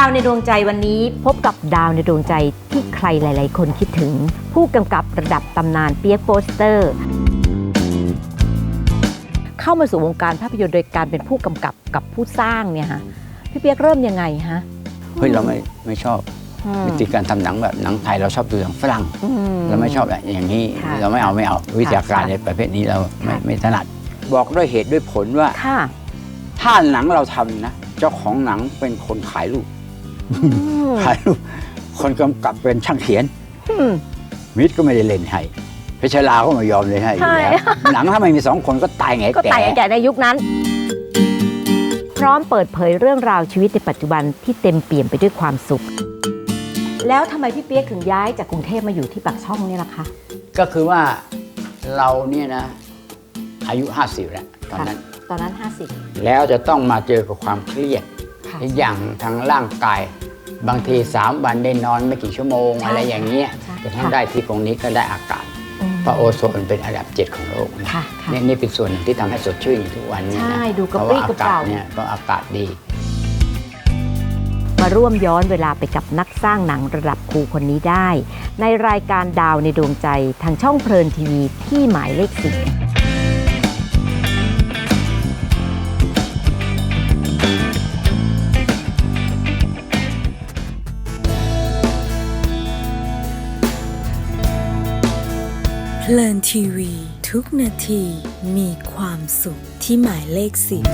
าวในดวงใจวันนี้พบกับดาวในดวงใจที่ใครหลาย ๆ คนคิดถึง ผู้กำกับระดับตำนานเปียกโปสเตอร์ เข้ามาสู่วงการภาพยนตร์โดยการเป็นผู้กำกับกับผู้สร้างเนี่ยฮะพี่เปียกเริ่มยังไงฮะเฮ้ยเราไม่ไม่ชอบอืมวิธีการทำหนังแบบหนังไทยเราชอบดูหนังฝรั่งอืเราไม่ชอบแบบอย่างนี้ค่ะเราไม่เอาไม่เอาวิธีการค่ะในประเภทนี้เราไม่ค่ะไม่ถนัด บอกด้วยเหตุด้วยผลว่าค่ะถ้าหนังเราทำนะ เจ้าของหนังเป็นคนขายรูป อืมขายรูปคนกำกับเป็นช่างเขียนอืมมิตรก็ไม่ได้เล่นให้เพชรลาก็ไม่ยอมเลยให้อยู่ใช่แล้วหนังถ้าไม่มีสองคนก็ตายไงก็แก่แต่แก่ในยุคนั้น พร้อมเปิดเผยเรื่องราวชีวิตในปัจจุบันที่เต็มเปี่ยมไปด้วยความสุข แล้วทำไมพี่เปียกถึงย้ายจากกรุงเทพมาอยู่ที่ปากช่องเนี่ยล่ะคะ ก็คือว่าเราเนี่ยนะ อายุ 50 แล้วตอนนั้น ตอนนั้นแล้วจะต้องมาเจอกับความเครียด 50ค่ะอย่างทางร่างกาย บางที 3 วันได้นอนไม่กี่ชั่วโมง ใช่อะไรอย่างเงี้ยใช่จะทั้งค่ะได้ที่ตรงนี้ก็ได้อากาศอืมเพราะโอโซนเป็นอันดับ7ของโลกนะค่ะค่ะนี่นี่เป็นส่วนหนึ่งที่ทำให้สดชื่นอยู่ทุกวันนี้นะใช่ดูกระเพราะปรี้ว่ากระอากาเป๋าศเนี่ยก็อากาศดี มาร่วมย้อนเวลาไปกับนักสร้างหนังระดับครูคนนี้ได้ ในรายการดาวในดวงใจทางช่องเพลินทีวีที่หมายเลขสิ ลินทีวี ทุกนาทีมีความสุขที่หมายเลขสิบ